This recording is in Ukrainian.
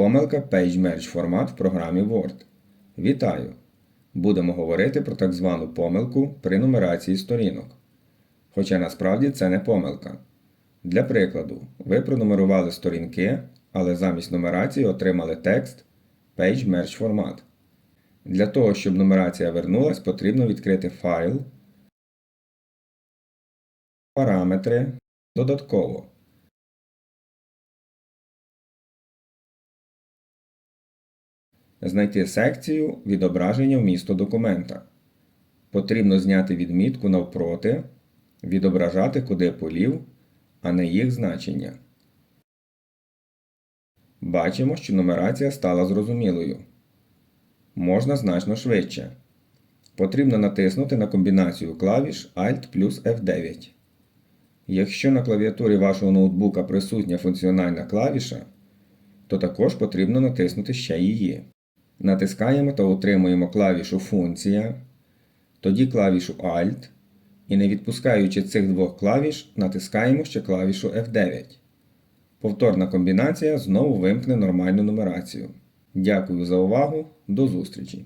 Помилка Page Merge формат в програмі Word. Вітаю! Будемо говорити про так звану помилку при нумерації сторінок. Хоча насправді це не помилка. Для прикладу, ви пронумерували сторінки, але замість нумерації отримали текст Page Merge Format. Для того, щоб нумерація вернулась, потрібно відкрити файл, параметри, додатково. Знайти секцію відображення вмісту документа. Потрібно зняти відмітку навпроти, відображати куди полів, а не їх значення. Бачимо, що нумерація стала зрозумілою. Можна значно швидше. Потрібно натиснути на комбінацію клавіш Alt плюс F9. Якщо на клавіатурі вашого ноутбука присутня функціональна клавіша, то також потрібно натиснути ще її. Натискаємо та утримуємо клавішу Функція, тоді клавішу Alt і не відпускаючи цих двох клавіш, натискаємо ще клавішу F9. Повторна комбінація знову вимкне нормальну нумерацію. Дякую за увагу. До зустрічі!